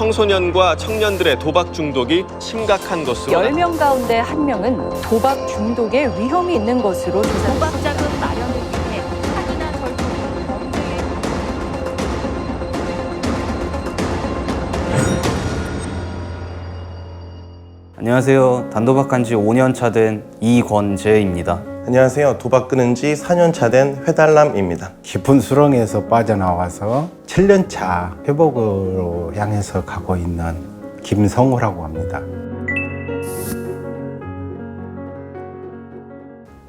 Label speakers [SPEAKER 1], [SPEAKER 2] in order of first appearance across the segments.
[SPEAKER 1] 청소년과 청년들의 도박 중독이 심각한 것으로
[SPEAKER 2] 10명 가운데 한명은 도박 중독의 위험이 있는 것으로 조사. 도박 자금 마련을 위해 사기나 절도를 범죄에
[SPEAKER 3] 안녕하세요. 단도박한 지 5년 차 된 이권재입니다.
[SPEAKER 4] 안녕하세요. 도박 끊은 지 4년 차 된 회달남입니다.
[SPEAKER 5] 깊은 수렁에서 빠져나와서 7년 차 회복으로 향해서 가고 있는 김성우라고 합니다.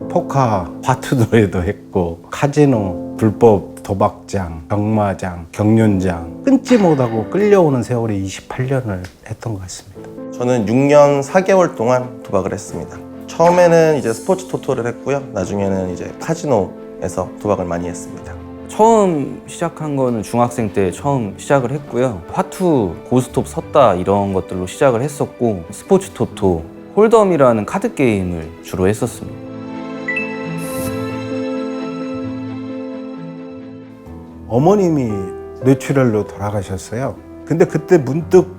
[SPEAKER 5] 포카 화투도에도 했고 카지노, 불법 도박장, 경마장, 경륜장 끊지 못하고 끌려오는 세월이 28년을 했던 것 같습니다.
[SPEAKER 4] 저는 6년 4개월 동안 도박을 했습니다. 처음에는 이제 스포츠 토토를 했고요. 나중에는 이제 카지노에서 도박을 많이 했습니다.
[SPEAKER 3] 처음 시작한 거는 중학생 때 처음 시작을 했고요. 화투, 고스톱 섰다 이런 것들로 시작을 했었고 스포츠 토토, 홀덤이라는 카드 게임을 주로 했었습니다.
[SPEAKER 5] 어머님이 뇌출혈로 돌아가셨어요. 근데 그때 문득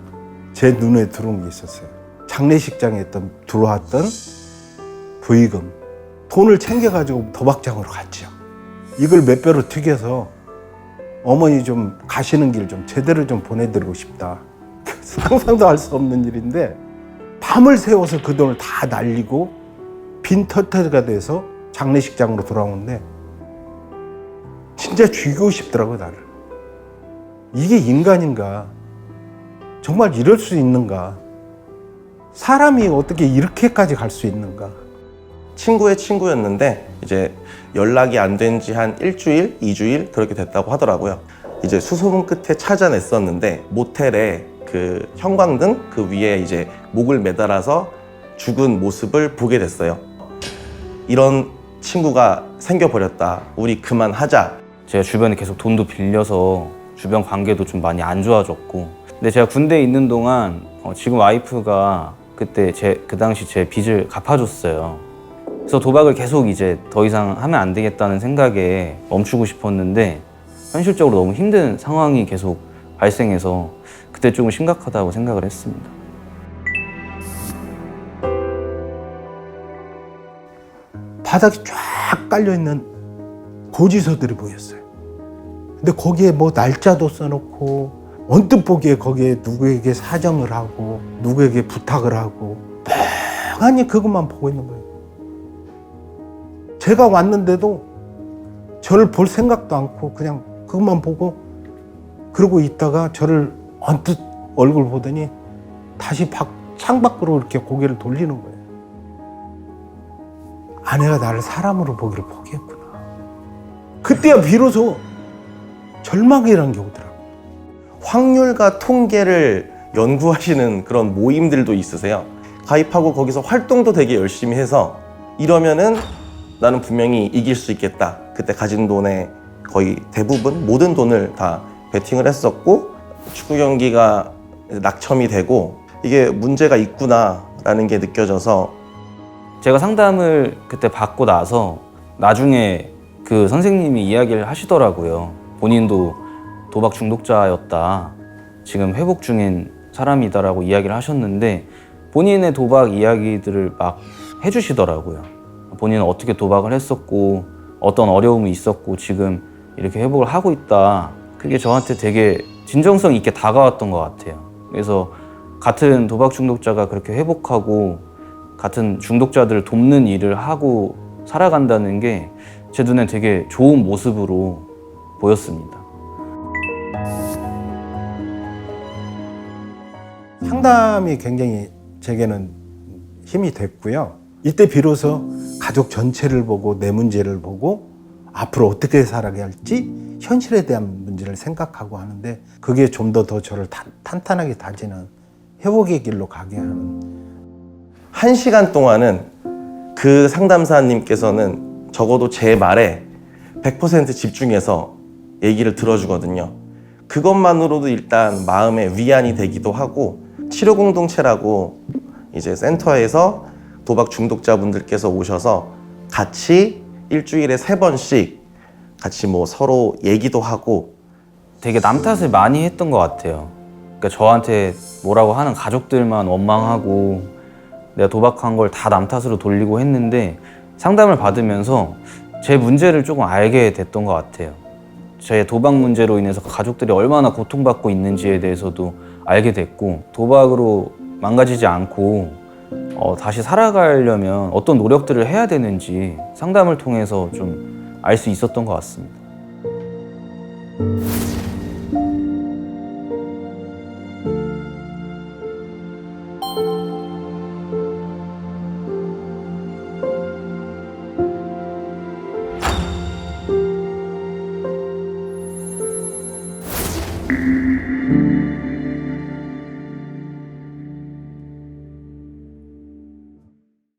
[SPEAKER 5] 제 눈에 들어온 게 있었어요. 장례식장에 있던 들어왔던 부의금 돈을 챙겨가지고 도박장으로 갔죠. 이걸 몇 배로 튀겨서 어머니 좀 가시는 길 좀 제대로 좀 보내드리고 싶다. 상상도 할 수 없는 일인데 밤을 새워서 그 돈을 다 날리고 빈 터터가 돼서 장례식장으로 돌아오는데 진짜 죽이고 싶더라고요, 나를. 이게 인간인가? 정말 이럴 수 있는가? 사람이 어떻게 이렇게까지 갈 수 있는가?
[SPEAKER 4] 친구의 친구였는데 이제 연락이 안 된 지 한 일주일, 이주일 그렇게 됐다고 하더라고요. 이제 수소문 끝에 찾아냈었는데 모텔에 그 형광등 그 위에 이제 목을 매달아서 죽은 모습을 보게 됐어요. 이런 친구가 생겨버렸다. 우리 그만하자.
[SPEAKER 3] 제가 주변에 계속 돈도 빌려서 주변 관계도 좀 많이 안 좋아졌고 근데 제가 군대에 있는 동안 어, 지금 와이프가 그때 제 그 당시 제 빚을 갚아줬어요. 그래서 도박을 계속 이제 더 이상 하면 안 되겠다는 생각에 멈추고 싶었는데 현실적으로 너무 힘든 상황이 계속 발생해서 그때 조금 심각하다고 생각을 했습니다.
[SPEAKER 5] 바닥에 쫙 깔려있는 고지서들이 보였어요. 근데 거기에 뭐 날짜도 써놓고 언뜻 보기에 거기에 누구에게 사정을 하고 누구에게 부탁을 하고 멍하니 그것만 보고 있는 거예요. 제가 왔는데도 저를 볼 생각도 않고 그냥 그것만 보고 그러고 있다가 저를 언뜻 얼굴 보더니 다시 밖, 창밖으로 이렇게 고개를 돌리는 거예요. 아내가 나를 사람으로 보기를 포기했구나. 그때야 비로소 절망이라는 게 오더라고.
[SPEAKER 4] 확률과 통계를 연구하시는 그런 모임들도 있으세요. 가입하고 거기서 활동도 되게 열심히 해서 이러면은 나는 분명히 이길 수 있겠다. 그때 가진 돈의 거의 대부분 모든 돈을 다 베팅을 했었고 축구 경기가 낙첨이 되고 이게 문제가 있구나라는 게 느껴져서
[SPEAKER 3] 제가 상담을 그때 받고 나서 나중에 그 선생님이 이야기를 하시더라고요. 본인도 도박 중독자였다. 지금 회복 중인 사람이다라고 이야기를 하셨는데 본인의 도박 이야기들을 막 해주시더라고요. 본인은 어떻게 도박을 했었고 어떤 어려움이 있었고 지금 이렇게 회복을 하고 있다. 그게 저한테 되게 진정성 있게 다가왔던 것 같아요. 그래서 같은 도박 중독자가 그렇게 회복하고 같은 중독자들을 돕는 일을 하고 살아간다는 게 제 눈엔 되게 좋은 모습으로 보였습니다.
[SPEAKER 5] 상담이 굉장히 제게는 힘이 됐고요. 이때 비로소 가족 전체를 보고 내 문제를 보고 앞으로 어떻게 살아가야 할지 현실에 대한 문제를 생각하고 하는데 그게 좀 더더 저를 탄, 탄탄하게 다지는 회복의 길로 가게 하는
[SPEAKER 4] 한 시간 동안은 그 상담사님께서는 적어도 제 말에 100% 집중해서 얘기를 들어주거든요. 그것만으로도 일단 마음의 위안이 되기도 하고 치료 공동체라고 이제 센터에서 도박 중독자분들께서 오셔서 같이 일주일에 세 번씩 같이 뭐 서로 얘기도 하고
[SPEAKER 3] 되게 남 탓을 많이 했던 것 같아요. 그러니까 저한테 뭐라고 하는 가족들만 원망하고 내가 도박한 걸 다 남 탓으로 돌리고 했는데 상담을 받으면서 제 문제를 조금 알게 됐던 것 같아요. 제 도박 문제로 인해서 가족들이 얼마나 고통받고 있는지에 대해서도 알게 됐고 도박으로 망가지지 않고 어, 다시 살아가려면 어떤 노력들을 해야 되는지 상담을 통해서 좀 알 수 있었던 것 같습니다.